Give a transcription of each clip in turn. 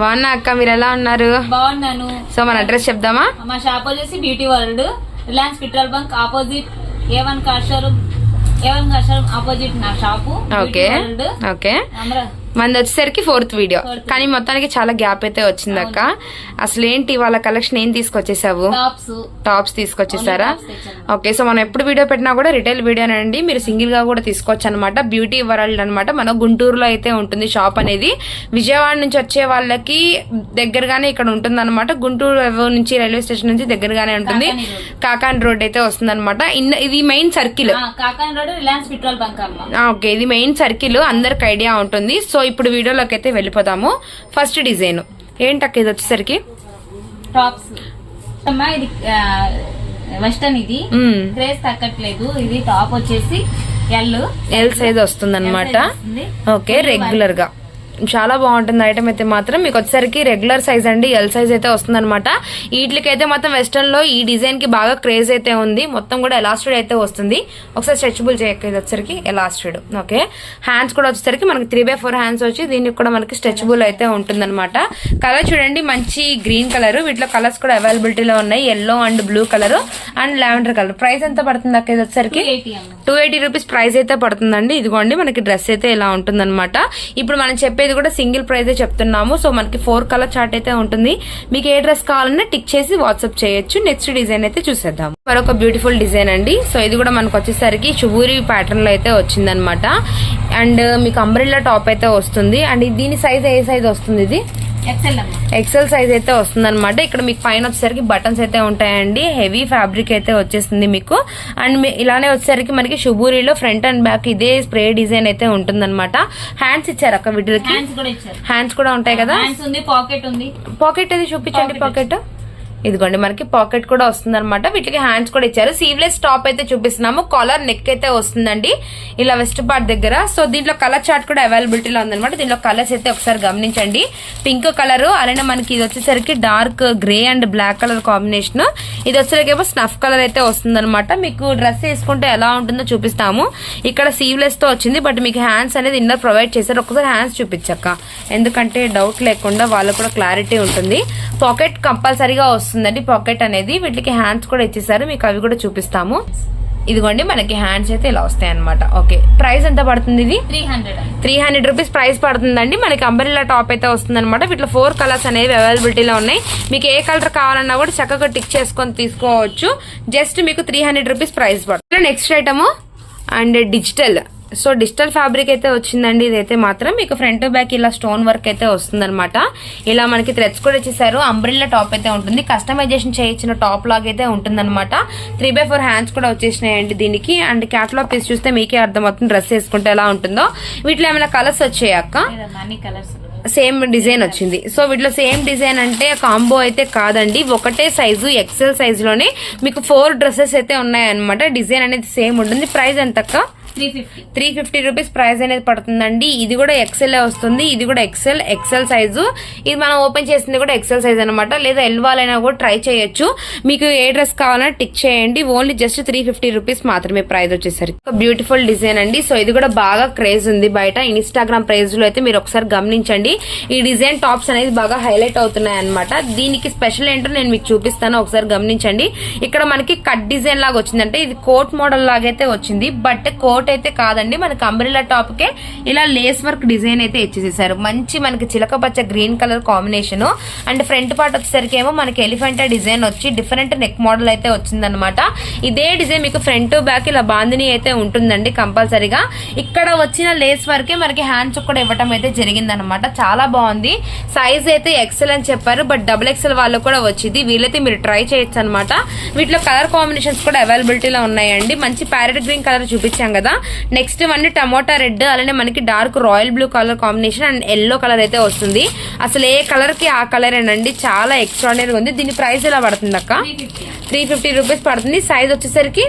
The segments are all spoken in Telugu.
బాగున్నా అక్క మీరు ఎలా ఉన్నారు? బాగున్నాను. సో మన అడ్రస్ చెప్దామా? మా షాప్ వచ్చేసి beauty world Reliance petrol bunk opposite A one car showroom A one car showroom opposite నా షాపు ఓకే ఓకే మనది వచ్చేసరికి ఫోర్త్ వీడియో. కానీ మొత్తానికి చాలా గ్యాప్ అయితే వచ్చింది అక్క. అసలు ఏంటి వాళ్ళ కలెక్షన్ ఏం తీసుకొచ్చేసావు? టాప్స్. తీసుకొచ్చేసారా. ఓకే సో మనం ఎప్పుడు వీడియో పెట్టినా కూడా రిటైల్ వీడియో అండి. మీరు సింగిల్గా కూడా తీసుకోవచ్చు అనమాట బ్యూటీ వరల్డ్ అనమాట మన గుంటూరులో అయితే ఉంటుంది షాప్ అనేది. విజయవాడ నుంచి వచ్చే వాళ్ళకి దగ్గరగానే ఇక్కడ ఉంటుంది అనమాట గుంటూరు నుంచి రైల్వే స్టేషన్ నుంచి దగ్గరగానే ఉంటుంది. కాకాని రోడ్. అయితే వస్తుంది అనమాట ఇది మెయిన్ సర్కిల్. ఆ, Kakani road Reliance petrol bunk అమ్మ. ఆ, ఓకే ఇది మెయిన్ సర్కిల్. అందరికి ఐడియా ఉంటుంది. సో ఇప్పుడు వీడియోలోకి అయితే వెళ్ళిపోదాము. ఫస్ట్ డిజైన్ ఏంటక్క ఇది వచ్చేసరికి? టాప్స్ అమ్మా ఇది వెస్టర్న్ ఇది. క్రేజ్ తగ్గట్లేదు. ఇది టాప్ వచ్చేసి ఎల్ ఎల్ సైజ్ వస్తుంది. అనమాట. ఓకే రెగ్యులర్గా. చాలా బాగుంటుంది ఐటమ్ అయితే మాత్రం. మీకు వచ్చేసరికి రెగ్యులర్ సైజ్ అండి. ఎల్ సైజ్ అయితే వస్తుంది అనమాట వీటికి అయితే మొత్తం వెస్టర్న్లో ఈ డిజైన్కి బాగా క్రేజ్ అయితే ఉంది. మొత్తం కూడా ఎలాస్టెడ్ అయితే వస్తుంది. ఒకసారి స్ట్రెచబుల్ చేయక ఇది వచ్చేసరికి ఎలాస్టెడ్ ఓకే హ్యాండ్స్ కూడా వచ్చేసరికి మనకి త్రీ బై ఫోర్ హ్యాండ్స్ వచ్చి దీనికి కూడా మనకి స్ట్రెచబుల్ అయితే ఉంటుంది అనమాట కలర్ చూడండి. మంచి గ్రీన్ కలర్ వీటిలో కలర్స్ కూడా అవైలబిలిటీలో ఉన్నాయి. Yellow and blue colour and lavender colour price ఎంత పడుతుంది అక్క ఇది వచ్చేసరికి? 280 అమ్మ. టూ ఎయిటీ రూపీస్ ప్రైస్ అయితే పడుతుందండి. ఇదిగోండి. మనకి డ్రెస్ అయితే ఇలా ఉంటుందన్నమాట. ఇప్పుడు మనం చెప్పేది కూడా సింగిల్ ప్రైస్ చెప్తున్నాము. సో మనకి ఫోర్ కలర్ చార్ట్ అయితే ఉంటుంది. మీకు ఏ డ్రెస్ కావాలన్నా టిక్ చేసి వాట్సాప్ చేయొచ్చు. నెక్స్ట్ డిజైన్ అయితే చూసేద్దాం. మరొక బ్యూటిఫుల్ డిజైన్ అండి. సో ఇది కూడా మనకు వచ్చేసరికి చుబూరి ప్యాటర్న్లో అయితే వచ్చిందనమాట అండ్ మీకు అంబ్రిల్లా టాప్ అయితే వస్తుంది. అండ్ దీని సైజ్ ఏ సైజ్ వస్తుంది ఇది? ఎక్సెల్ సైజ్ అయితే వస్తుంది అనమాట ఇక్కడ మీకు పైన వచ్చేసరికి బటన్స్ అయితే ఉంటాయండి. హెవీ ఫ్యాబ్రిక్ అయితే వచ్చేస్తుంది మీకు. అండ్ ఇలానే వచ్చేసరికి మనకి షుబూరిలో ఫ్రంట్ అండ్ బ్యాక్ ఇదే స్ప్రే డిజైన్ అయితే ఉంటుందన్నమాట. హ్యాండ్స్ ఇచ్చారు అక్క వీటికి హ్యాండ్స్ కూడా ఉంటాయి కదా? పాకెట్ ఉంది పాకెట్ అది చూపించండి పాకెట్ ఇదిగోండి మనకి పాకెట్ కూడా వస్తుంది అనమాట వీటికి హ్యాండ్స్ కూడా ఇచ్చారు. సీవ్లెస్ టాప్ అయితే చూపిస్తున్నాము. కాలర్ నెక్ అయితే వస్తుందండి. ఇలా వెస్ట్ పార్ట్ దగ్గర. సో దీంట్లో కలర్ చార్ట్ కూడా అవైలబిలిటీలో ఉందనమాట దీంట్లో కలర్స్ అయితే ఒకసారి గమనించండి. Pink colour. అలానే మనకి ఇది వచ్చేసరికి dark grey and black colour combination. ఇది వచ్చేసరికి స్నఫ్ కలర్ అయితే వస్తుందనమాట మీకు డ్రెస్ వేసుకుంటే ఎలా ఉంటుందో చూపిస్తాము. ఇక్కడ సీవ్లెస్తో వచ్చింది బట్ మీకు హ్యాండ్స్ అనేది ఇన్నర్ ప్రొవైడ్ చేశారు. ఒకసారి హ్యాండ్స్ చూపించక్క. ఎందుకంటే డౌట్ లేకుండా వాళ్ళకు కూడా క్లారిటీ ఉంటుంది. పాకెట్ కంపల్సరీగా వస్తుందండి. పాకెట్ అనేది వీటికి హ్యాండ్స్ కూడా ఇచ్చేసారు. మీకు అవి కూడా చూపిస్తాము. ఇదిగోండి మనకి హ్యాండ్స్ అయితే ఇలా వస్తాయి అనమాట ఓకే ప్రైస్ ఎంత పడుతుంది ఇది? Three hundred three hundred rupees price పడుతుందండి. మనకి అంబరిల్లా టాప్ అయితే వస్తుంది అనమాట వీటిలో ఫోర్ కలర్స్ అనేవి అవైలబిలిటీలో ఉన్నాయి. మీకు ఏ కలర్ కావాలన్నా కూడా చక్కగా టిక్ చేసుకొని తీసుకోవచ్చు. జస్ట్ మీకు త్రీ హండ్రెడ్ రూపీస్ ప్రైస్ పడుతుంది. Next item and digital so digital fabric అయితే వచ్చిందండి. ఇదైతే మాత్రం మీకు ఫ్రంట్ బ్యాక్ ఇలా స్టోన్ వర్క్ అయితే వస్తుందన్నమాట. ఇలా మనకి థ్రెడ్స్ కూడా ఇచ్చేసారు. అంబ్రిల్లా టాప్ అయితే ఉంటుంది. కస్టమైజేషన్ చేయించిన టాప్ లాగా అయితే ఉంటుందన్నమాట. త్రీ బై ఫోర్ హ్యాండ్స్ కూడా వచ్చేసినాయండి దీనికి. అండ్ క్యాటలాగ్ పీస్ చూస్తే మీకే అర్థమవుతుంది డ్రెస్ వేసుకుంటే ఎలా ఉంటుందో. వీటిలో ఏమైనా కలర్స్ వచ్చాయి అక్క? లేదమ్మా అన్ని కలర్స్ సేమ్ డిజైన్ వచ్చింది. సో వీటిలో సేమ్ డిజైన్ అంటే కాంబో అయితే కాదండి. ఒకటే సైజు ఎక్సెల్ సైజ్లోనే మీకు ఫోర్ డ్రెస్సెస్ అయితే ఉన్నాయన్నమాట. డిజైన్ అనేది సేమ్ ఉంటుంది. ప్రైస్ ఎంత three fifty three fifty rupees price అనేది పడుతుందండి. ఇది కూడా ఎక్సెల్ వస్తుంది. ఇది కూడా ఎక్సెల్ ఎక్సెల్ సైజు ఇది మనం ఓపెన్ చేసింది కూడా ఎక్సెల్ సైజ్ అనమాట లేదా ఎల్వాలైనా కూడా ట్రై చేయొచ్చు. మీకు ఏ డ్రెస్ కావాలన్నా టిక్ చేయండి. Only just three fifty rupees మాత్రమే ప్రైస్ వచ్చేసరికి. ఒక బ్యూటిఫుల్ డిజైన్ అండి. సో ఇది కూడా బాగా క్రేజ్ ఉంది బయట. ఇన్స్టాగ్రామ్ ప్రైజ్లో అయితే మీరు ఒకసారి గమనించండి. ఈ డిజైన్ టాప్స్ అనేది బాగా హైలైట్ అవుతున్నాయి అనమాట దీనికి స్పెషల్ ఏంటో నేను మీకు చూపిస్తాను. ఒకసారి గమనించండి. ఇక్కడ మనకి కట్ డిజైన్ లాగా వచ్చిందంటే ఇది కోట్ మోడల్ లాగైతే వచ్చింది. బట్ కోట్ అయితే కాదండి. మనకి అంబ్రిల్లా టాప్ కే ఇలా లేస్ వర్క్ డిజైన్ అయితే ఇచ్చేసేసారు. మంచి మనకి చిలక పచ్చ green colour combination and front part వచ్చేసరికి ఏమో మనకి ఎలిఫెంట్ డిజైన్ వచ్చి డిఫరెంట్ నెక్ మోడల్ అయితే వచ్చిందనమాట ఇదే డిజైన్ మీకు ఫ్రంట్ బ్యాక్ ఇలా బాందిని అయితే ఉంటుందండి కంపల్సరీగా. ఇక్కడ వచ్చిన లేస్ వరకే మనకి హ్యాండ్స్ కూడా ఇవ్వటం అయితే జరిగిందనమాట చాలా బాగుంది. సైజ్ అయితే ఎక్సెల్ అని చెప్పారు. బట్ డబుల్ ఎక్సెల్ వాళ్ళు కూడా వచ్చింది. వీలైతే మీరు ట్రై చేయొచ్చు అనమాట వీటిలో కలర్ కాంబినేషన్స్ కూడా అవైలబిలిటీలో ఉన్నాయండి. మంచి ప్యారెట్ గ్రీన్ కలర్ చూపించాం కదా. నెక్స్ట్ వన్ టమోటా రెడ్ అలానే మనకి dark royal blue colour combination and yellow colour అయితే వస్తుంది. అసలు ఏ కలర్కి ఆ కలరేనండి? చాలా ఎక్స్ట్రాడినరీగా ఉంది. దీని ప్రైస్ ఎలా పడుతుంది అక్క? Three fifty. రూపీస్ పడుతుంది. సైజ్ వచ్చేసరికి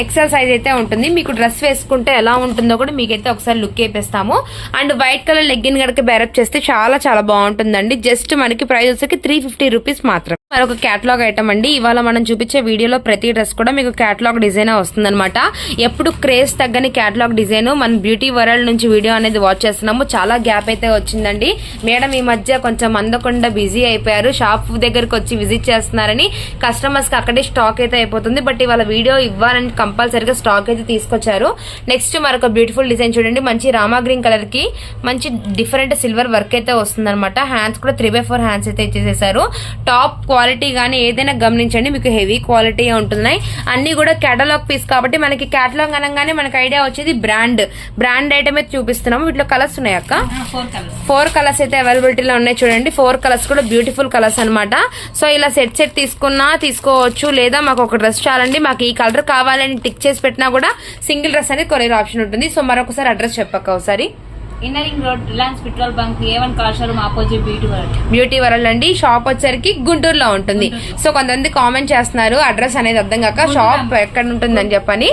ఎక్సెల్ సైజ్ అయితే ఉంటుంది. మీకు డ్రెస్ వేసుకుంటే ఎలా ఉంటుందో కూడా మీకైతే ఒకసారి లుక్ వేపిస్తాము. అండ్ వైట్ కలర్ లెగ్గిన్ గడక బేరప్ చేస్తే చాలా చాలా బాగుంటుందండి. జస్ట్ మనకి ప్రైస్ వచ్చేసి త్రీ ఫిఫ్టీ రూపీస్ మాత్రం మరొక క్యాటలాగ్ ఐటమ్ అండి. ఇవాళ మనం చూపించే వీడియోలో ప్రతి డ్రెస్ కూడా మీకు క్యాటలాగ్ డిజైన్ వస్తుందన్నమాట. ఎప్పుడు క్రేజ్ తగ్గని క్యాటలాగ్ డిజైన్ మన బ్యూటీ వరల్డ్ నుంచి వీడియో అనేది వాచ్ చేస్తున్నాము. చాలా గ్యాప్ అయితే వచ్చిందండి. మేడం ఈ మధ్య కొంచెం అందకుండా బిజీ అయిపోయారు. షాప్ దగ్గరకు వచ్చి విజిట్ చేస్తున్నారని కస్టమర్స్కి అక్కడే స్టాక్ అయితే అయిపోతుంది. బట్ ఇవాళ వీడియో ఇవ్వాలని కంపల్సరీగా స్టాక్ అయితే తీసుకొచ్చారు. నెక్స్ట్ మరొక బ్యూటిఫుల్ డిజైన్ చూడండి. మంచి రామా గ్రీన్ కలర్కి మంచి డిఫరెంట్ సిల్వర్ వర్క్ అయితే వస్తుంది అనమాట హ్యాండ్స్ కూడా త్రీ బై ఫోర్ హ్యాండ్స్ అయితే ఇచ్చేసేసారు. టాప్ క్వాలిటీ కానీ ఏదైనా గమనించండి మీకు హెవీ క్వాలిటీ ఉంటున్నాయి. అన్ని కూడా కేటలాగ్ పీస్ కాబట్టి మనకి కేటలాగ్ అనగానే మనకి ఐడియా వచ్చేది బ్రాండ్. బ్రాండ్ ఐటమ్ అయితే చూపిస్తున్నాము. వీటిలో కలర్స్ ఉన్నాయి అక్క? ఫోర్ కలర్స్ అయితే అవైలబిలిటీలో ఉన్నాయి చూడండి. ఫోర్ కలర్స్ కూడా బ్యూటిఫుల్ కలర్స్ అన్నమాట. సో ఇలా సెట్ సెట్ తీసుకున్నా తీసుకోవచ్చు. లేదా మాకు ఒక డ్రెస్ చాలండి. మాకు ఈ కలర్ కావాలని టిక్ చేసి పెట్టినా కూడా సింగిల్ డ్రెస్ అనేది కొరియర్ ఆప్షన్ ఉంటుంది. సో మరొకసారి అడ్రస్ చెప్పక్క ఒకసారి. Inner ring road Reliance petrol bunk A one car showroom opposite Beauty World Beauty World అండి. షాప్ వచ్చరికి గుంటూరులో ఉంటుంది. సో కొంతమంది కామెంట్ చేస్తున్నారు అడ్రస్ అనేది అర్థం కాక షాప్ ఎక్కడ ఉంటుందని చెప్పని.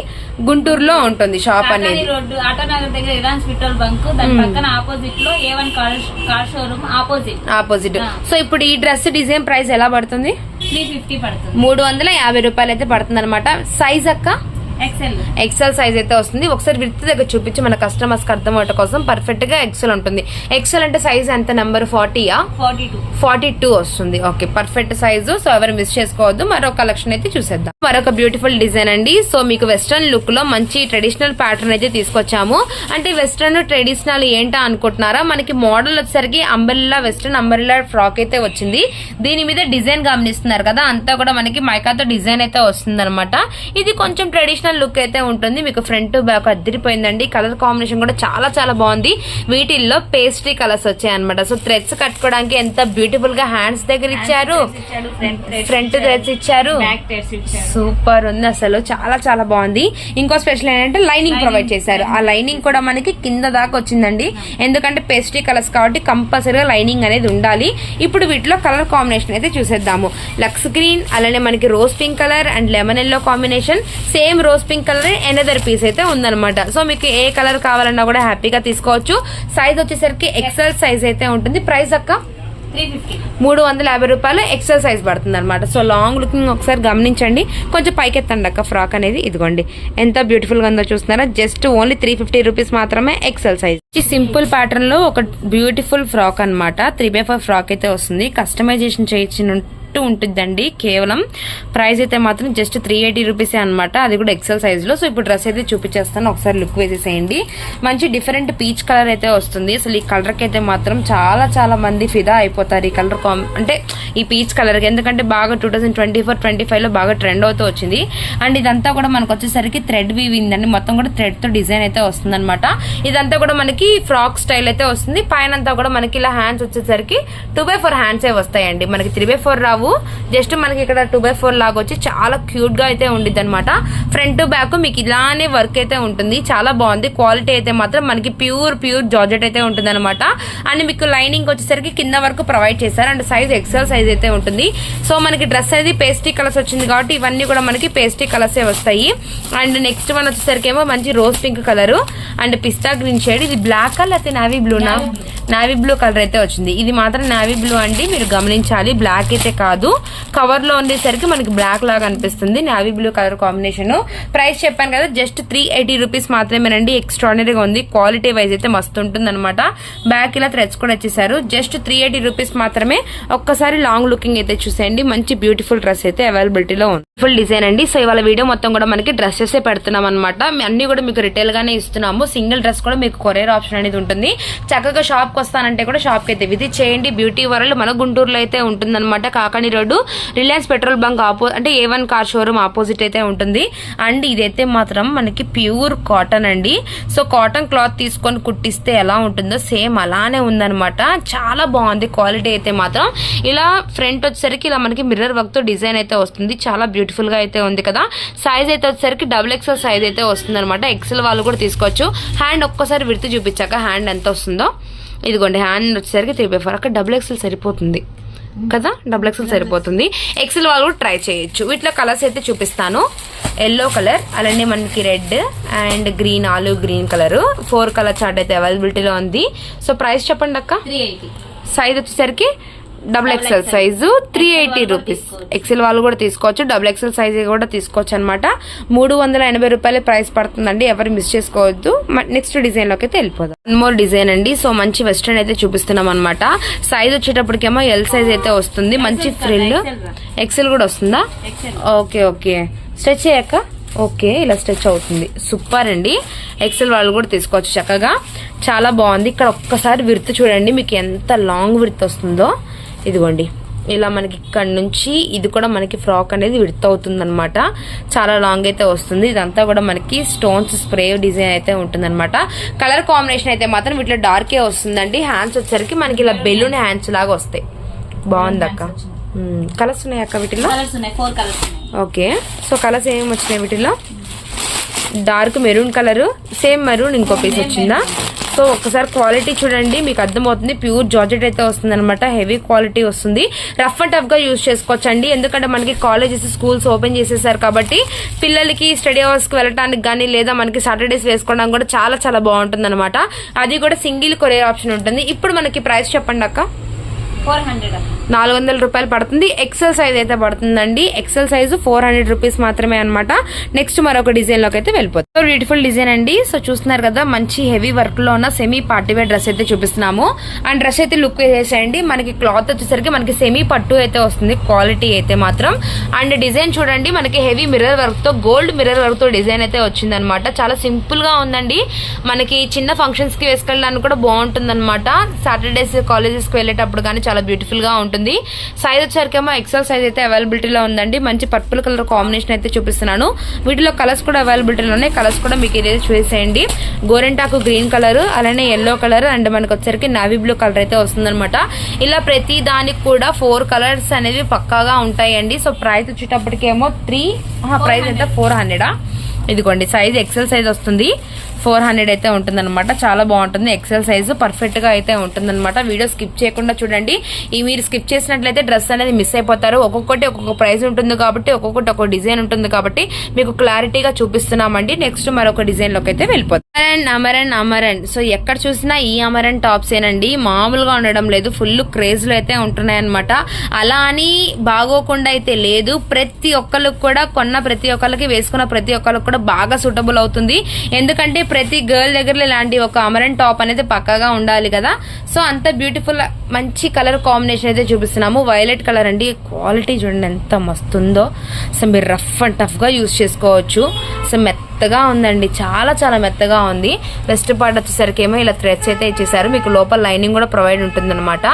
గుంటూరులో ఉంటుంది షాప్ అనేది. ఆటోనగర్ దగ్గర రిలయన్స్ పెట్రోల్ బంక్ దాని పక్కన ఆపోజిట్లో A one car showroom opposite opposite. So ఇప్పుడు ఈ డ్రెస్ డిజైన్ ప్రైస్ ఎలా పడుతుంది? త్రీ ఫిఫ్టీ పడుతుంది. మూడు వందల యాభై రూపాయలు అయితే పడుతుంది అనమాట సైజ్ అక్క? ఎక్సెల్ సైజ్ అయితే వస్తుంది. ఒకసారి విత్ దగ్గర చూపించి మన కస్టమర్స్కి అర్థం అవటం కోసం పర్ఫెక్ట్గా ఎక్సెల్ ఉంటుంది. ఎక్సెల్ అంటే సైజ్ ఎంత? నెంబర్ ఫార్టీయా ఫార్టీ టూ ఫార్టీ టూ వస్తుంది. ఓకే పర్ఫెక్ట్ సైజు సో ఎవరు మిస్ చేసుకోవద్దు. మరొక కలెక్షన్ అయితే చూసేద్దాం. మరొక బ్యూటిఫుల్ డిజైన్ అండి. సో మీకు వెస్ట్రన్ లుక్లో మంచి ట్రెడిషనల్ ప్యాటర్న్ అయితే తీసుకొచ్చాము. అంటే వెస్ట్రన్ ట్రెడిషనల్ ఏంటా అనుకుంటున్నారా? మనకి మోడల్ వచ్చేసరికి అంబరిల్లా వెస్ట్రన్ అంబరిల్లా ఫ్రాక్ అయితే వచ్చింది. దీని మీద డిజైన్ గమనిస్తున్నారు కదా? అంతా కూడా మనకి మైకాతో డిజైన్ అయితే వస్తుంది ఇది కొంచెం ట్రెడిషనల్ లుక్ అయితే ఉంటుంది. మీకు ఫ్రంట్ బ్యాక్ అద్దరిపోయిందండి. కలర్ కాంబినేషన్ కూడా చాలా చాలా బాగుంది. వీటిల్లో పేస్ట్రీ కలర్స్ వచ్చాయి అనమాట సో థ్రెడ్స్ కట్టుకోవడానికి ఎంత బ్యూటిఫుల్గా హ్యాండ్స్ దగ్గర ఇచ్చారు. ఫ్రంట్ థ్రెడ్స్ ఇచ్చారు సూపర్ ఉంది అసలు. చాలా చాలా బాగుంది. ఇంకో స్పెషల్ ఏంటంటే లైనింగ్ ప్రొవైడ్ చేశారు. ఆ లైనింగ్ కూడా మనకి కింద దాకా వచ్చిందండి. ఎందుకంటే పేస్ట్రీ కలర్స్ కాబట్టి కంపల్సరీగా లైనింగ్ అనేది ఉండాలి. ఇప్పుడు వీటిలో కలర్ కాంబినేషన్ అయితే చూసేద్దాము. లక్స్ గ్రీన్ అలానే మనకి rose pink colour and lemon yellow combination same rose pink colour another piece అయితే ఉందన్నమాట. సో మీకు ఏ కలర్ కావాలన్నా కూడా హ్యాపీగా తీసుకోవచ్చు. సైజ్ వచ్చేసరికి ఎక్సెల్ సైజ్ అయితే ఉంటుంది. ప్రైస్ అక్క? మూడు వందల యాభై రూపాయలు ఎక్సెల్ సైజ్ పడుతుంది అనమాట సో లాంగ్ లుకింగ్ ఒకసారి గమనించండి. కొంచెం పైకెత్తండి అక్క ఫ్రాక్ అనేది. ఇదిగోండి. ఎంత బ్యూటిఫుల్గా ఉందో చూస్తున్నారా? Just only three fifty rupees మాత్రమే ఎక్సెల్ సైజ్ సింపుల్ ప్యాటర్న్లో ఒక బ్యూటిఫుల్ ఫ్రాక్ అన్నమాట. త్రీ బై ఫైవ్ ఫ్రాక్ అయితే వస్తుంది. కస్టమైజేషన్ చేయించిన ఉంటుందండి. కేవలం ప్రైస్ అయితే మాత్రం జస్ట్ త్రీ ఎయిటీ రూపీసే అనమాట అది కూడా ఎక్సెల్ సైజ్లో సో ఇప్పుడు డ్రెస్ అయితే చూపించేస్తాను. ఒకసారి లుక్ వేసేసేయండి. మంచి డిఫరెంట్ పీచ్ కలర్ అయితే వస్తుంది. అసలు ఈ కలర్కి అయితే మాత్రం చాలా చాలా మంది ఫిదా అయిపోతారు ఈ కలర్ అంటే ఈ పీచ్ కలర్కి. ఎందుకంటే బాగా two thousand twenty four twenty ఫైవ్లో బాగా ట్రెండ్ అవుతూ వచ్చింది. అండ్ ఇదంతా కూడా మనకు వచ్చేసరికి థ్రెడ్ వీవింగ్ అండి మొత్తం కూడా థ్రెడ్తో డిజైన్ అయితే వస్తుంది అనమాట ఇదంతా కూడా మనకి ఫ్రాక్ స్టైల్ అయితే వస్తుంది. పైన అంతా కూడా మనకి ఇలా హ్యాండ్స్ వచ్చేసరికి టూ బై ఫోర్ హ్యాండ్స్ వస్తాయండి. మనకి త్రీ బై ఫోర్ రావు జస్ట్ మనకి ఇక్కడ టూ బై ఫోర్ లాగా వచ్చి చాలా క్యూట్గా అయితే ఉండిద్ది అనమాట ఫ్రంట్ బ్యాక్ మీకు ఇలానే వర్క్ అయితే ఉంటుంది. చాలా బాగుంది. క్వాలిటీ అయితే మాత్రం మనకి ప్యూర్ ప్యూర్ జార్జెట్ అయితే ఉంటుంది అనమాట అండ్ మీకు లైనింగ్ వచ్చేసరికి కింద వరకు ప్రొవైడ్ చేశారు. అండ్ సైజ్ ఎక్సెల్ సైజ్ అయితే ఉంటుంది. సో మనకి డ్రెస్ అనేది పేస్టీ కలర్స్ వచ్చింది కాబట్టి ఇవన్నీ కూడా మనకి పేస్టీ కలర్స్ వస్తాయి. అండ్ నెక్స్ట్ వన్ వచ్చేసరికి ఏమో మంచి rose pink colour and pista green shade ఇది బ్లాక్ కలర్ అయితే నావీ బ్లూనా నావీ బ్లూ కలర్ అయితే వచ్చింది. ఇది మాత్రం నావీ బ్లూ అండి. మీరు గమనించాలి. బ్లాక్ అయితే కాదు. కవర్లో ఉండేసరికి మనకి బ్లాక్ లాగా అనిపిస్తుంది. Navy blue colour combination price చెప్పాను కదా జస్ట్ త్రీ ఎయిటీ రూపీస్ మాత్రమేనండి. ఎక్స్ట్రాడినరీగా ఉంది. క్వాలిటీ వైజ్ అయితే మస్తు ఉంటుంది అనమాట బ్యాక్ ఇలా థ్రెడ్స్ కూడా వచ్చేసారు. జస్ట్ త్రీ ఎయిటీ రూపీస్ మాత్రమే. ఒక్కసారి లాంగ్ లుకింగ్ అయితే చూసేయండి. మంచి బ్యూటిఫుల్ డ్రెస్ అయితే అవైలబిలిటీలో ఉంది. ఫుల్ డిజైన్ అండి. సో ఇవాళ వీడియో మొత్తం కూడా మనకి డ్రెస్సెస్ పెడుతున్నాం అనమాట అన్ని కూడా మీకు రిటైల్ గానే ఇస్తున్నాము. సింగిల్ డ్రెస్ కూడా మీకు కొరియర్ ఆప్షన్ అనేది ఉంటుంది. చక్కగా షాప్ వస్తానంటే కూడా షాప్కి అయితే విజిట్ చేయండి బ్యూటీ వరల్డ్ మన గుంటూరులో అయితే ఉంటుందన్నమాట. Kakani road Reliance petrol bunk ఆపో అంటే A one car showroom opposite అయితే ఉంటుంది. అండ్ ఇదైతే మాత్రం మనకి ప్యూర్ కాటన్ అండి. సో కాటన్ క్లాత్ తీసుకొని కుట్టిస్తే ఎలా ఉంటుందో సేమ్ అలానే ఉందనమాట చాలా బాగుంది క్వాలిటీ అయితే మాత్రం. ఇలా ఫ్రంట్ వచ్చేసరికి ఇలా మనకి మిర్రర్ వర్క్తో డిజైన్ అయితే వస్తుంది. చాలా బ్యూటిఫుల్గా అయితే ఉంది కదా. సైజ్ అయితే వచ్చేసరికి డబుల్ ఎక్స్ఎల్ సైజ్ అయితే వస్తుంది అనమాట ఎక్సెల్ వాళ్ళు కూడా తీసుకోవచ్చు. హ్యాండ్ ఒక్కసారి విడితే చూపించాక హ్యాండ్ ఎంత వస్తుందో. ఇదిగోండి హ్యాండ్ వచ్చేసరికి త్రీ బై ఫోర్ అక్కడ డబుల్ ఎక్స్ఎల్ సరిపోతుంది. కదా? డబుల్ ఎక్స్ఎల్ సరిపోతుంది. ఎక్సెల్ వాళ్ళు కూడా ట్రై చేయొచ్చు. వీటిలో కలర్స్ అయితే చూపిస్తాను. ఎల్లో కలర్ అలానే మనకి రెడ్ అండ్ గ్రీన్ ఆలు green colour four colour chart అయితే అవైలబిలిటీలో ఉంది. సో ప్రైస్ చెప్పండి అక్క. సైజ్ వచ్చేసరికి double XL size three eighty rupees XL వాళ్ళు కూడా తీసుకోవచ్చు. డబుల్ ఎక్స్ఎల్ సైజ్ కూడా తీసుకోవచ్చు అనమాట మూడు వందల ఎనభై రూపాయల ప్రైస్ పడుతుందండి. ఎవరు మిస్ చేసుకోవద్దు. నెక్స్ట్ డిజైన్లోకి అయితే వెళ్ళిపోదాం. వన్ మోర్ డిజైన్ అండి. సో మంచి వెస్ట్రన్ అయితే చూపిస్తున్నాం అనమాట సైజ్ వచ్చేటప్పటికేమో ఎల్ సైజ్ అయితే వస్తుంది. మంచి ఫ్రిల్ ఎక్సెల్ కూడా వస్తుందా? ఎక్సెల్ ఓకే ఓకే స్ట్రెచ్ అయ్యాక? ఓకే ఇలా స్ట్రెచ్ అవుతుంది. సూపర్ అండి. ఎక్సెల్ వాళ్ళు కూడా తీసుకోవచ్చు చక్కగా. చాలా బాగుంది. ఇక్కడ ఒక్కసారి విర్త్ చూడండి. మీకు ఎంత లాంగ్ విర్త్ వస్తుందో. ఇదిగోండి. ఇలా మనకి ఇక్కడ నుంచి ఇది కూడా మనకి ఫ్రాక్ అనేది విడత అవుతుంది అనమాట చాలా లాంగ్ అయితే వస్తుంది. ఇదంతా కూడా మనకి స్టోన్స్ స్ప్రే డిజైన్ అయితే ఉంటుంది కలర్ కాంబినేషన్ అయితే మాత్రం వీటిలో డార్కే వస్తుందండి. హ్యాండ్స్ వచ్చేసరికి మనకి ఇలా బెలూన్ హ్యాండ్స్ లాగా వస్తాయి. బాగుంది అక్క? కలర్స్ ఉన్నాయి అక్క వీటిలో ఓకే. సో కలర్స్ ఏమేమి వచ్చినాయి వీటిలో dark maroon colour same maroon ఇంకో పీస్ వచ్చిందా? సో ఒక్కసారి క్వాలిటీ చూడండి మీకు అర్థమవుతుంది. ప్యూర్ జార్జెట్ అయితే వస్తుంది అనమాట హెవీ క్వాలిటీ వస్తుంది. రఫ్ అండ్ టఫ్గా యూజ్ చేసుకోవచ్చండి. ఎందుకంటే మనకి కాలేజెస్ స్కూల్స్ ఓపెన్ చేసేసారు కాబట్టి పిల్లలకి స్టడీ అవర్స్కి వెళ్ళడానికి కానీ లేదా మనకి సాటర్డేస్ వేసుకోవడానికి కూడా చాలా చాలా బాగుంటుంది అనమాట అది కూడా సింగిల్ కొరే ఆప్షన్ ఉంటుంది. ఇప్పుడు మనకి ప్రైస్ చెప్పండి అక్క. ఫోర్ హండ్రెడ్ నాలుగు వందల రూపాయలు పడుతుంది. ఎక్సెల్ సైజ్ అయితే పడుతుందండి. XL size four hundred rupees మాత్రమే అనమాట నెక్స్ట్ మరొక డిజైన్లోకి అయితే వెళ్ళిపోతుంది సో బ్యూటిఫుల్ డిజైన్ అండి. సో చూస్తున్నారు కదా మంచి హెవీ వర్క్లో ఉన్న సెమీ పార్టీవేర్ డ్రెస్ అయితే చూపిస్తున్నాము. అండ్ డ్రెస్ అయితే లుక్ వేసేయండి మనకి క్లాత్ వచ్చేసరికి మనకి సెమీ పట్టు అయితే వస్తుంది. క్వాలిటీ అయితే మాత్రం. అండ్ డిజైన్ చూడండి మనకి హెవీ మిర్రర్ వర్క్తో గోల్డ్ మిర్రర్ వర్క్తో డిజైన్ అయితే వచ్చింది అనమాట చాలా సింపుల్గా ఉందండి. మనకి చిన్న ఫంక్షన్స్కి వేసుకెళ్ళడానికి కూడా బాగుంటుంది అనమాట సాటర్డేస్ కాలేజెస్కి వెళ్ళేటప్పుడు కానీ చాలా బ్యూటిఫుల్గా ఉంటుంది. సైజ్ వచ్చేసరికేమో ఎక్సెల్ సైజ్ అయితే అవైలబిలిటీలో ఉందండి. మంచి పర్పుల్ కలర్ కాంబినేషన్ అయితే చూపిస్తున్నాను. వీటిలో కలర్స్ కూడా అవైలబిలిటీలో ఉన్నాయి. కలర్స్ కూడా మీకు ఇదే చూసేయండి. గోరెంటాకు గ్రీన్ కలర్ అలానే ఎల్లో కలర్ అండ్ మనకు వచ్చేసరికి నావీ బ్లూ కలర్ అయితే వస్తుందన్నమాట. ఇలా ప్రతి దానికి కూడా ఫోర్ కలర్స్ అనేవి పక్కాగా ఉంటాయండి. సో ప్రైస్ వచ్చేటప్పటికేమో త్రీ ప్రైస్ అయితే ఫోర్ హండ్రెడా ఇదిగోండి సైజ్ ఎక్సెల్ సైజ్ వస్తుంది. ఫోర్ హండ్రెడ్ అయితే ఉంటుందన్నమాట. చాలా బాగుంటుంది. ఎక్సెల్ సైజు పర్ఫెక్ట్గా అయితే ఉంటుందన్నమాట. వీడియో స్కిప్ చేయకుండా చూడండి. ఈ మీరు స్కిప్ చేసినట్లయితే డ్రెస్ అనేది మిస్ అయిపోతారు. ఒక్కొక్కటి ఒక్కొక్క ప్రైస్ ఉంటుంది కాబట్టి ఒక్కొక్కటి ఒక్కొక్క డిజైన్ ఉంటుంది కాబట్టి మీకు క్లారిటీగా చూపిస్తున్నామండి. నెక్స్ట్ మరొక డిజైన్లోకి అయితే వెళ్ళిపోతాం అమరన్ అమరన్ అమరన్. సో ఎక్కడ చూసినా ఈ అమరన్ టాప్స్ ఏనండి. మామూలుగా ఉండడం లేదు. ఫుల్ క్రేజ్లు అయితే ఉంటున్నాయి అనమాట అలా అని బాగోకుండా అయితే లేదు. ప్రతి ఒక్కరికి కూడా కొన్న ప్రతి ఒక్కరికి వేసుకున్న ప్రతి ఒక్కరికి కూడా బాగా సూటబుల్ అవుతుంది. ఎందుకంటే ప్రతి గర్ల్ దగ్గర ఇలాంటి ఒక అమరన్ టాప్ అనేది పక్కాగా ఉండాలి కదా. సో అంత బ్యూటిఫుల్ మంచి కలర్ కాంబినేషన్ అయితే చూపిస్తున్నాము. వైలెట్ కలర్ అండి. క్వాలిటీ చూడండి ఎంత మస్తుందో. సో మీరు రఫ్ అండ్ టఫ్గా యూస్ చేసుకోవచ్చు. సో మెత్తగా ఉందండి. చాలా చాలా మెత్తగా ఉంది. వెస్ట్ పార్ట్ వచ్చేసరికి ఏమో ఇలా థ్రెడ్స్ అయితే ఇచ్చేసారు. మీకు లోపల లైనింగ్ కూడా ప్రొవైడ్ ఉంటుంది అనమాట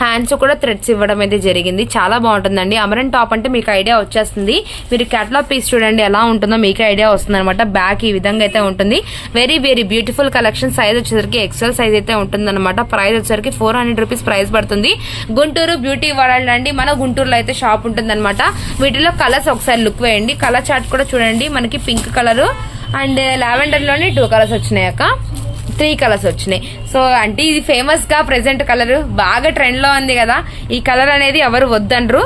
హ్యాండ్స్ కూడా థ్రెడ్స్ ఇవ్వడం అయితే జరిగింది. చాలా బాగుంటుందండి. అమరన్ టాప్ అంటే మీకు ఐడియా వచ్చేస్తుంది. మీరు క్యాటలాగ్ పీస్ చూడండి ఎలా ఉంటుందో మీకు ఐడియా వస్తుంది అనమాట బ్యాక్ ఈ విధంగా అయితే ఉంటుంది. Very very beautiful collection size వచ్చేసరికి ఎక్సెల్ సైజ్ అయితే ఉంటుంది అనమాట ప్రైస్ వచ్చేసరికి ఫోర్ హండ్రెడ్ రూపీస్ ప్రైస్ పడుతుంది. గుంటూరు బ్యూటీ వరల్డ్ అండి. మన గుంటూరులో అయితే షాప్ ఉంటుంది అనమాట వీటిలో కలర్స్ ఒకసారి లుక్ వేయండి. కలర్ చార్ట్ కూడా చూడండి. మనకి పింక్ కలర్ అండ్ లావెండర్లోనే టూ కలర్స్ వచ్చినాయి అక్క. త్రీ కలర్స్ వచ్చినాయి. సో అంటే ఇది ఫేమస్గా ప్రెసెంట్ కలర్ బాగా ట్రెండ్లో ఉంది కదా. ఈ కలర్ అనేది ఎవరు వద్దనరు.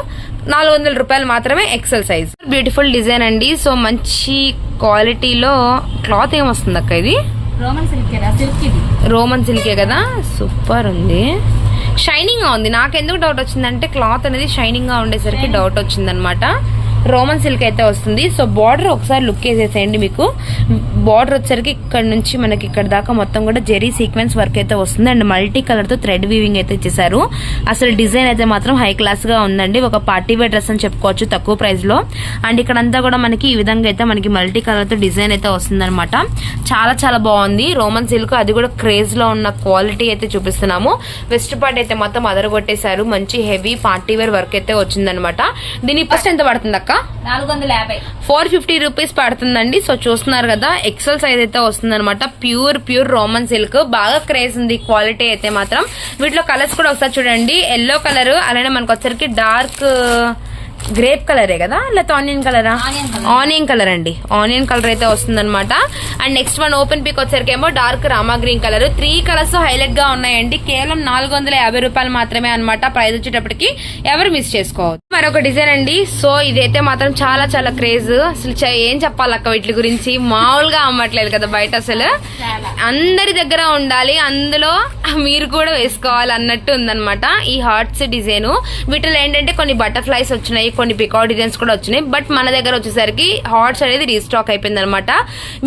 నాలుగు వందల రూపాయలు మాత్రమే ఎక్సెల్ సైజ్ బ్యూటిఫుల్ డిజైన్ అండి. సో మంచి క్వాలిటీలో క్లాత్ ఏమొస్తుంది అక్క ఇది? రోమన్ సిల్క్ సిల్క్ ఇది. రోమన్ సిల్కే కదా? సూపర్ ఉంది. షైనింగ్గా ఉంది. నాకు ఎందుకు డౌట్ వచ్చిందంటే క్లాత్ అనేది షైనింగ్గా ఉండేసరికి డౌట్ వచ్చిందనమాట. రోమన్ సిల్క్ అయితే వస్తుంది. సో బార్డర్ ఒకసారి లుక్ వేసేసేయండి మీకు. బార్డర్ వచ్చేసరికి ఇక్కడ నుంచి మనకి ఇక్కడ దాకా మొత్తం కూడా జెరీ సీక్వెన్స్ వర్క్ అయితే వస్తుంది. అండ్ మల్టీ కలర్తో థ్రెడ్ వీవింగ్ అయితే ఇచ్చేసారు. అసలు డిజైన్ అయితే మాత్రం హై క్లాస్గా ఉందండి. ఒక పార్టీ వేర్ డ్రెస్ అని చెప్పుకోవచ్చు తక్కువ ప్రైస్లో అండ్ ఇక్కడంతా కూడా మనకి ఈ విధంగా అయితే మనకి మల్టీ కలర్తో డిజైన్ అయితే వస్తుందనమాట చాలా చాలా బాగుంది. రోమన్ సిల్క్ అది కూడా క్రేజ్లో ఉన్న క్వాలిటీ అయితే చూపిస్తున్నాము. వెస్ట్ పార్ట్ అయితే మొత్తం అదరగొట్టేశారు. మంచి హెవీ పార్టీ వేర్ వర్క్ అయితే వచ్చిందనమాట దీని ఫస్ట్ ఎంత పడుతుంది అక్క నాలుగు వందల యాభై. ఫోర్ ఫిఫ్టీ రూపీస్ పడుతుందండి. సో చూస్తున్నారు కదా ఎక్సెల్ సైజ్ అయితే వస్తుంది అనమాట ప్యూర్ ప్యూర్ రోమన్ సిల్క్ బాగా క్రేజ్ ఉంది. క్వాలిటీ అయితే మాత్రం. వీటిలో కలర్స్ కూడా ఒకసారి చూడండి. ఎల్లో కలర్ అలానే మనకు వచ్చరికి డార్క్ గ్రేప్ కలరే కదా? లేకపోతే ఆనియన్ కలరా? Onion colour. అండి. ఆనియన్ కలర్ అయితే వస్తుంది అనమాట and next one open pick వచ్చరికి ఏమో dark Rama green colour. Three colours హైలైట్గా ఉన్నాయండి. కేవలం నాలుగు వందల యాభై రూపాయలు మాత్రమే అనమాట ప్రైస్ వచ్చేటప్పటికి ఎవరు మిస్ చేసుకోవద్దు. మరొక డిజైన్ అండి. సో ఇదైతే మాత్రం చాలా చాలా క్రేజ్. అసలు ఏం చెప్పాలి అక్క వీటి గురించి? మామూలుగా అమ్మట్లేదు కదా బయట అసలు. అందరి దగ్గర ఉండాలి. అందులో మీరు కూడా వేసుకోవాలి అన్నట్టు ఉందన్నమాట ఈ హార్ట్స్ డిజైన్. వీటిలో ఏంటంటే కొన్ని బటర్ఫ్లైస్ వచ్చినాయి కొన్ని పికాక్ డిజైన్స్ కూడా వచ్చినాయి. బట్ మన దగ్గర వచ్చేసరికి హార్ట్స్ అనేది రీస్టాక్ అయిపోయింది అనమాట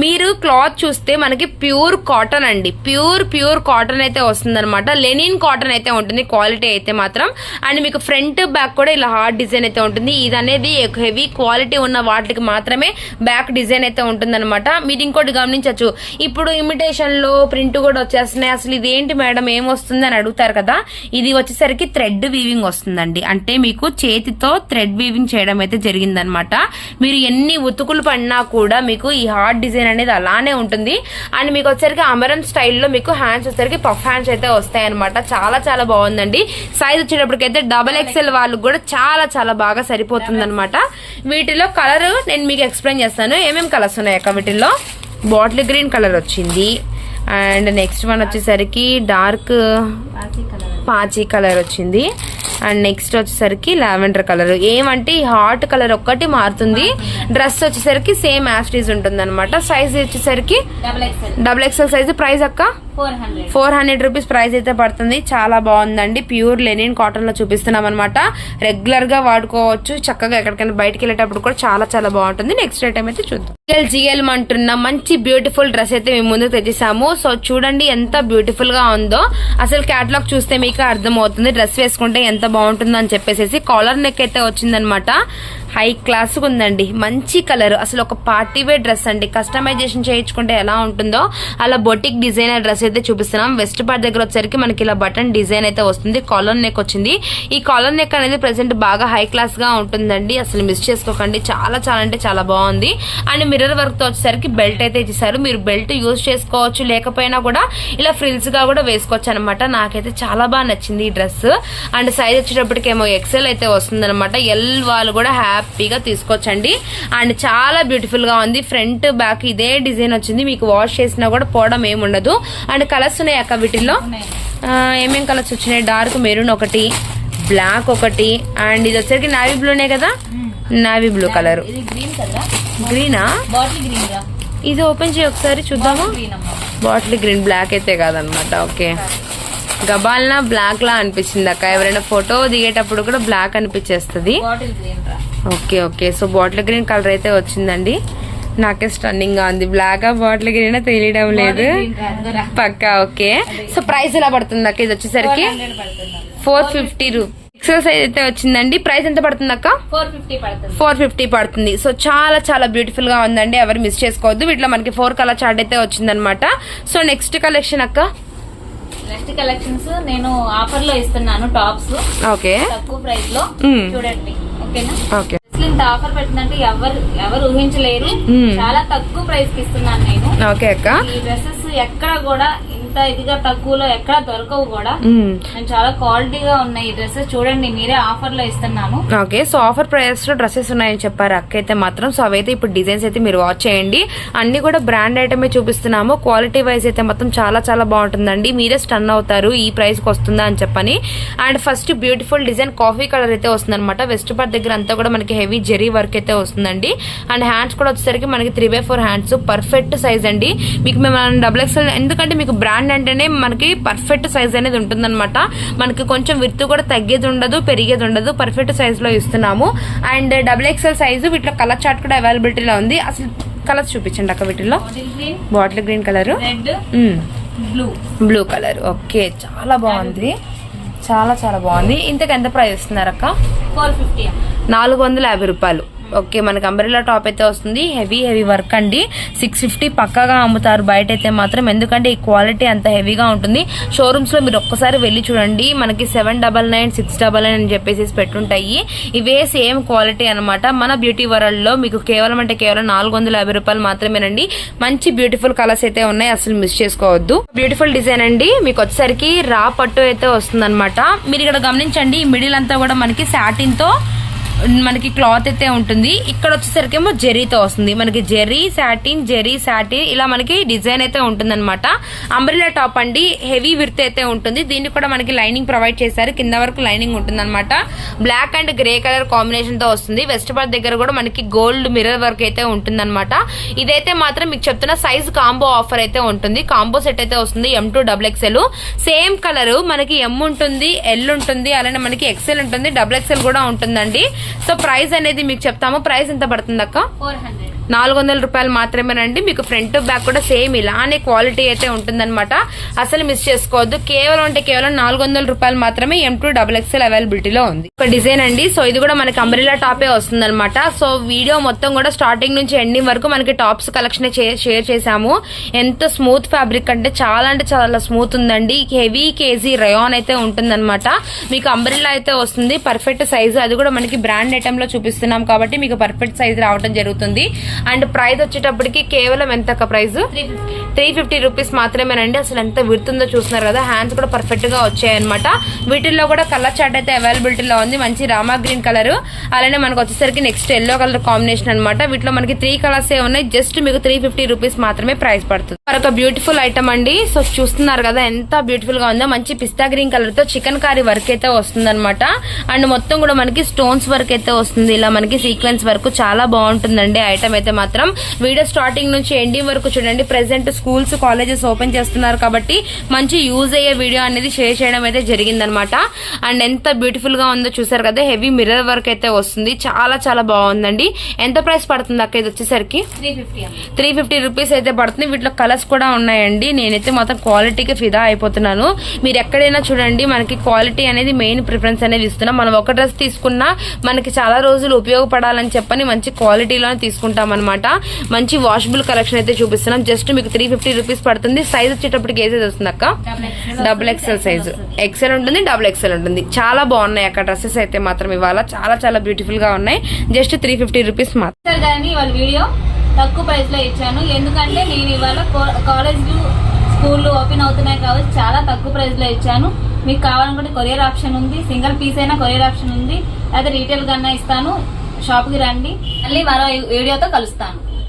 మీరు క్లాత్ చూస్తే మనకి ప్యూర్ కాటన్ అండి. ప్యూర్ ప్యూర్ కాటన్ అయితే వస్తుంది లెనిన్ కాటన్ అయితే ఉంటుంది. క్వాలిటీ అయితే మాత్రం. అండ్ మీకు ఫ్రంట్ బ్యాక్ కూడా ఇలా హార్ట్ డిజైన్ అయితే ఉంటుంది. ఇది అనేది హెవీ క్వాలిటీ ఉన్న వాటికి మాత్రమే బ్యాక్ డిజైన్ అయితే ఉంటుందన్నమాట మీరు ఇంకోటి గమనించవచ్చు. ఇప్పుడు ఇమిటేషన్లో ప్రింట్ కూడా వచ్చేస్తున్నాయి. అసలు ఇదేంటి మేడం? ఏం వస్తుంది అని అడుగుతారు కదా? ఇది వచ్చేసరికి థ్రెడ్ వీవింగ్ వస్తుందండి. అంటే మీకు చేతితో థ్రెడ్ వీవింగ్ చేయడం అయితే జరిగిందనమాట. మీరు ఎన్ని ఉతుకులు పడినా కూడా మీకు ఈ హార్ట్ డిజైన్ అనేది అలానే ఉంటుంది. అండ్ మీకు వచ్చేసరికి అమరన్ స్టైల్లో మీకు హ్యాండ్స్ వచ్చేసరికి పఫ్ హ్యాండ్స్ అయితే వస్తాయి అనమాట చాలా చాలా బాగుందండి. సైజ్ వచ్చేటప్పటికైతే డబల్ ఎక్స్ఎల్ వాళ్ళకి కూడా చాలా చాలా బాగా సరిపోతుంది అనమాట వీటిలో కలర్ నేను మీకు ఎక్స్ప్లెయిన్ చేస్తాను. ఏమేమి కలర్స్ ఉన్నాయి అక్క వీటిల్లో? బాటిల్ గ్రీన్ కలర్ వచ్చింది. అండ్ నెక్స్ట్ వన్ వచ్చేసరికి డార్క్ పాచి కలర్ వచ్చింది. అండ్ నెక్స్ట్ వచ్చేసరికి లావెండర్ కలర్. ఏమంటే ఈ హాట్ కలర్ ఒక్కటి మారుతుంది. డ్రెస్ వచ్చేసరికి సేమ్ యాస్టీజ్ ఉంటుంది అనమాట సైజ్ వచ్చేసరికి డబుల్ ఎక్స్ఎల్ సైజ్ ప్రైస్ అక్క? Four hundred. రూపీస్ ప్రైస్ అయితే పడుతుంది. చాలా బాగుందండి. ప్యూర్ లెనిన్ కాటన్లో చూపిస్తున్నాం అనమాట రెగ్యులర్గా వాడుకోవచ్చు. చక్కగా ఎక్కడికైనా బయటకు వెళ్ళేటప్పుడు కూడా చాలా చాలా బాగుంటుంది. నెక్స్ట్ ఐటమ్ అయితే చూద్దాం. జిఎల్ జిఎల్ అంటున్న మంచి బ్యూటిఫుల్ డ్రెస్ అయితే మేము ముందుకు తెచ్చేసాము సో చూడండి ఎంత బ్యూటిఫుల్గా ఉందో. అసలు క్యాటలాగ్ చూస్తే మీకు అర్థమవుతుంది. డ్రెస్ వేసుకుంటే ఎంత బాగుంటుందో అని చెప్పేసి కాలర్ నెక్ అయితే వచ్చిందనమాట హై క్లాస్ ఉందండి. మంచి కలర్. అసలు ఒక పార్టీ వేర్ డ్రెస్ అండి. కస్టమైజేషన్ చేయించుకుంటే ఎలా ఉంటుందో. అలా బొటిక్ డిజైనర్ డ్రెస్ అయితే చూపిస్తున్నాం. వెస్ట్ పార్ట్ దగ్గర వచ్చేసరికి మనకి ఇలా బటన్ డిజైన్ అయితే వస్తుంది. కాలర్ నెక్ వచ్చింది. ఈ కాలర్ నెక్ అనేది ప్రెసెంట్ బాగా హై క్లాస్గా ఉంటుందండి. అసలు మిస్ చేసుకోకండి. చాలా చాలా అంటే చాలా బాగుంది. అండ్ మిర్రర్ వర్క్తో వచ్చేసరికి బెల్ట్ అయితే ఇచ్చేసారు. మీరు బెల్ట్ యూజ్ చేసుకోవచ్చు. లేకపోయినా కూడా ఇలా ఫ్రిల్స్గా కూడా వేసుకోవచ్చు అనమాట నాకైతే చాలా బాగా నచ్చింది ఈ డ్రెస్ అండ్ సైజ్ వచ్చేటప్పటికేమో ఎక్సెల్ అయితే వస్తుంది అనమాట ఎల్ వాళ్ళు కూడా హ్యాపీగా తీసుకోవచ్చండి. అండ్ చాలా బ్యూటిఫుల్గా ఉంది. ఫ్రంట్ బ్యాక్ ఇదే డిజైన్ వచ్చింది. మీకు వాష్ చేసినా కూడా పోవడం ఏమి ఉండదు అండ్ కలర్స్ ఉన్నాయి అక్క వీటిల్లో. ఏమేం కలర్స్ వచ్చినాయి? డార్క్ మెరూన్ ఒకటి బ్లాక్ ఒకటి అండ్ ఇది వచ్చేసరికి నావీ బ్లూనే కదా? నావీ బ్లూ కలర్ గ్రీన్ ఇది ఓపెన్ చేయి ఒకసారి చూద్దామా? బాటిల్ గ్రీన్ బ్లాక్ అయితే కాదనమాట ఓకే. గబాల్నా బ్లాక్ లా అనిపించింది అక్క. ఎవరైనా ఫోటో దిగేటప్పుడు కూడా black అనిపించేస్తుంది. Okay okay. So bottle green colour అయితే వచ్చిందండి. నాకే స్టన్నింగ్గా ఉంది. బ్లాక్ బాటిల్ గ్రీన్ తెలియడం లేదు. పక్కా ఓకే. సో ప్రైస్ ఎలా పడుతుంది అక్క ఇది వచ్చేసరికి? 400 పడుతుంది ఫోర్ ఫిఫ్టీ రూ. ఎక్సెల్ సైజ్ అయితే వచ్చిందండి. ప్రైస్ ఎంత పడుతుంది అక్క? ఫోర్ ఫిఫ్టీ పడుతుంది. ఫోర్ ఫిఫ్టీ పడుతుంది. సో చాలా చాలా బ్యూటిఫుల్గా ఉందండి. ఎవరు మిస్ చేసుకోవద్దు. వీటిలో మనకి ఫోర్ కలర్ చార్ట్ అయితే వచ్చిందనమాట సో నెక్స్ట్ కలెక్షన్ అక్క? నెక్స్ట్ కలెక్షన్స్ నేను ఆఫర్లో ఇస్తున్నాను టాప్స్ ఓకే తక్కువ ప్రైస్లో. మ్మ్. చూడండి. ఓకేనా ఓకే ఇంత ఆఫర్ పెట్టినట్టు ఎవరు ఎవరు ఊహించలేరు. చాలా తక్కువ ప్రైస్కి ఇస్తున్నాను నేను. ఓకే అక్క. ఈ డ్రెస్సెస్ ఎక్కడ కూడా ఇంత ఇదిగా తక్కువలో ఎక్కడ దొరకవు కూడా. చాలా క్వాలిటీగా ఉన్నాయి ఈ డ్రెస్సెస్. చూడండి మీరే ఆఫర్లో ఇస్తున్నాను ఓకే సో ఆఫర్ ప్రైస్లో డ్రెస్సెస్ ఉన్నాయని చెప్పారు అక్క అయితే మాత్రం. సో అవైతే ఇప్పుడు డిజైన్స్ అయితే మీరు వాచ్ చేయండి. అన్ని కూడా బ్రాండ్ ఐటమే చూపిస్తున్నాము. క్వాలిటీ వైజ్ అయితే మొత్తం చాలా చాలా బాగుంటుందండి. మీరే స్టన్ అవుతారు ఈ ప్రైస్కి వస్తుందా అని చెప్పని. And first beautiful design coffee colour అయితే వస్తుంది అనమాట వెస్ట్ పార్ట్ దగ్గర అంతా కూడా మనకి హెవీ జెరీ వర్క్ అయితే వస్తుందండి. అండ్ హ్యాండ్స్ కూడా వచ్చేసరికి మనకి three by four hands. Perfect size అండి. మీకు మేము డబుల్ ఎక్స్ఎల్ ఎందుకంటే మీకు బ్రాండ్ అంటేనే మనకి పర్ఫెక్ట్ సైజ్ అనేది ఉంటుందన్నమాట. మనకి కొంచెం విత్తు కూడా తగ్గేది ఉండదు పెరిగేది ఉండదు. పర్ఫెక్ట్ సైజ్లో ఇస్తున్నాము. అండ్ డబుల్ ఎక్స్ఎల్ సైజు వీటిలో కలర్ చార్ట్ కూడా అవైలబిలిటీలో ఉంది. అసలు కలర్స్ చూపించండి అక్క వీటిలో bottle green colour blue blue colour okay చాలా బాగుంది. చాలా చాలా బాగుంది. ఇంతకు ఎంత ప్రైస్ ఇస్తున్నారు అక్క? ఫోర్ ఫిఫ్టీ నాలుగు వందల యాభై రూపాయలు. ఓకే మనకి అంబ్రెల్లా టాప్ అయితే వస్తుంది. హెవీ హెవీ వర్క్ అండి. సిక్స్ ఫిఫ్టీ పక్కాగా అమ్ముతారు. బయట అయితే మాత్రం ఎందుకంటే ఈ క్వాలిటీ అంత హెవీగా ఉంటుంది. షోరూమ్స్లో మీరు ఒక్కసారి వెళ్ళి చూడండి. మనకి seven double nine six double nine అని చెప్పేసి పెట్టుంటాయి. ఇవే సేమ్ క్వాలిటీ అనమాట మన బ్యూటీ వరల్డ్లో మీకు కేవలం అంటే కేవలం నాలుగు వందల యాభై రూపాయలు మాత్రమేనండి. మంచి బ్యూటిఫుల్ కలర్స్ అయితే ఉన్నాయి. అసలు మిస్ చేసుకోవద్దు. బ్యూటిఫుల్ డిజైన్ అండి. మీకు వచ్చేసరికి రా పట్టు అయితే వస్తుంది మీరు ఇక్కడ గమనించండి. ఈ మిడిల్ అంతా కూడా మనకి సాటిన్తో మనకి క్లాత్ అయితే ఉంటుంది. ఇక్కడ వచ్చేసరికి ఏమో జెర్రీతో వస్తుంది. మనకి జెర్రీ సాటిన్ జెర్రీ సాటిన్ ఇలా మనకి డిజైన్ అయితే ఉంటుంది అనమాట అంబ్రిలా టాప్ అండి. హెవీ విర్త్ అయితే ఉంటుంది. దీన్ని కూడా మనకి లైనింగ్ ప్రొవైడ్ చేశారు. కింద వరకు లైనింగ్ ఉంటుంది అనమాట బ్లాక్ అండ్ గ్రే కలర్ కాంబినేషన్తో వస్తుంది. వెస్ట్ పార్ట్ దగ్గర కూడా మనకి గోల్డ్ మిర్రర్ వర్క్ అయితే ఉంటుంది అనమాట ఇదైతే మాత్రం మీకు చెప్తున్న సైజ్ కాంబో ఆఫర్ అయితే ఉంటుంది. కాంబో సెట్ అయితే వస్తుంది M to double XL same colour మనకి ఎం ఉంటుంది ఎల్ ఉంటుంది అలానే మనకి ఎక్సెల్ ఉంటుంది డబుల్ ఎక్స్ఎల్ కూడా ఉంటుందండి. సో ప్రైస్ అనేది మీకు చెప్తాము. ప్రైస్ ఎంత పడుతుంది అక్క ఫోర్ హండ్రెడ్. నాలుగు వందల రూపాయలు మాత్రమేనండి. మీకు ఫ్రంట్ బ్యాక్ కూడా సేమ్ ఇలానే క్వాలిటీ అయితే ఉంటుందన్నమాట. అసలు మిస్ చేసుకోవద్దు. కేవలం అంటే కేవలం నాలుగు వందల రూపాయలు మాత్రమే ఎం టూ డబుల్ ఎక్స్ఎల్ అవైలబిలిటీలో ఉంది. ఒక డిజైన్ అండి. సో ఇది కూడా మనకి అంబ్రిలా టాపే వస్తుంది సో వీడియో మొత్తం కూడా స్టార్టింగ్ నుంచి ఎండింగ్ వరకు మనకి టాప్స్ కలెక్షన్ షేర్ చేశాము. ఎంత స్మూత్ ఫ్యాబ్రిక్ అంటే చాలా అంటే చాలా స్మూత్ ఉందండి. హెవీ కేజీ రయాన్ అయితే ఉంటుందన్నమాట. మీకు అంబ్రిల్లా అయితే వస్తుంది. పర్ఫెక్ట్ సైజు అది కూడా మనకి బ్రాండ్ ఐటమ్లో చూపిస్తున్నాం కాబట్టి మీకు పర్ఫెక్ట్ సైజ్ రావడం జరుగుతుంది. అండ్ ప్రైస్ వచ్చేటప్పటికి కేవలం ఎంత ప్రైస్ త్రీ ఫిఫ్టీ రూపీస్ మాత్రమేనండి. అసలు ఎంత విడుతుందో చూస్తున్నారు కదా. హ్యాండ్స్ కూడా పర్ఫెక్ట్గా వచ్చాయన్నమాట. వీటిల్లో కూడా కలర్ చార్ట్ అయితే అవైలబిలిటీలో ఉంది. మంచి రామా గ్రీన్ కలర్ అలానే మనకు వచ్చేసరికి నెక్స్ట్ ఎల్లో కలర్ కాంబినేషన్ అన్నమాట. వీటిలో మనకి త్రీ కలర్స్ ఏ ఉన్నాయి. జస్ట్ మీకు త్రీ ఫిఫ్టీ రూపీస్ మాత్రమే ప్రైస్ పడుతుంది. మరొక బ్యూటిఫుల్ ఐటమ్ అండి. సో చూస్తున్నారు కదా ఎంత బ్యూటిఫుల్గా ఉందో. మంచి పిస్తా గ్రీన్ కలర్తో చికెన్ కారీ వర్క్ అయితే వస్తుంది అండ్ మొత్తం కూడా మనకి స్టోన్స్ వర్క్ అయితే వస్తుంది. ఇలా మనకి సీక్వెన్స్ వర్క్ చాలా బాగుంటుందండి. ఐటమ్ అయితే మాత్రం వీడియో స్టార్టింగ్ నుంచి ఎండింగ్ వరకు చూడండి. ప్రెసెంట్ స్కూల్స్ కాలేజెస్ ఓపెన్ చేస్తున్నారు కాబట్టి మంచి యూజ్ అయ్యే వీడియో అనేది షేర్ చేయడం అయితే జరిగిందనమాట. అండ్ ఎంత బ్యూటిఫుల్గా ఉందో చూసారు కదా హెవీ మిర్రర్ వర్క్ అయితే వస్తుంది. చాలా చాలా బాగుందండి. ఎంత ప్రైస్ పడుతుంది అక్క ఇది వచ్చేసరికి? త్రీ ఫిఫ్టీ అమ్మ. త్రీ ఫిఫ్టీ రూపీస్ అయితే పడుతుంది. వీటిలో కలర్స్ కూడా ఉన్నాయండి. నేనైతే మొత్తం క్వాలిటీకి ఫిదా అయిపోతున్నాను. మీరు ఎక్కడైనా చూడండి మనకి క్వాలిటీ అనేది మెయిన్ ప్రిఫరెన్స్ అనేది ఇస్తున్నాం. మనం ఒక డ్రెస్ తీసుకున్నా మనకి చాలా రోజులు ఉపయోగపడాలని చెప్పని మంచి క్వాలిటీలో తీసుకుంటాం అనమాట మంచి వాషబుల్ కలెక్షన్ అయితే చూపిస్తున్నాం. జస్ట్ మీకు త్రీ ఫిఫ్టీ రూపీస్ పడుతుంది. సైజ్ వచ్చేటప్పటికి ఏదైతే వస్తుంది. అక్క డబుల్ ఎక్సెల్ సైజు ఎక్సెల్ ఉంటుంది డబుల్ ఎక్సెల్ ఉంటుంది. చాలా బాగున్నాయి అక్కడ డ్రెస్సెస్ అయితే మాత్రం ఇవాళ. చాలా చాలా బ్యూటిఫుల్గా ఉన్నాయి. జస్ట్ త్రీ ఫిఫ్టీ రూపీస్ మాత్రం. వీడియో తక్కువ ప్రైస్లో ఇచ్చాను. ఎందుకంటే నేను ఇవాళ కాలేజ్ స్కూళ్ళు ఓపెన్ అవుతున్నాయి కాబట్టి చాలా తక్కువ ప్రైస్లో ఇచ్చాను. మీకు కావాలనుకుంటే కొరియర్ ఆప్షన్ ఉంది. సింగిల్ పీస్ అయినా కొరియర్ ఆప్షన్ ఉంది. అయితే రీటైల్ కన్నా ఇస్తాను. షాప్కి రండి. మళ్ళీ మరో వీడియోతో కలుస్తాను.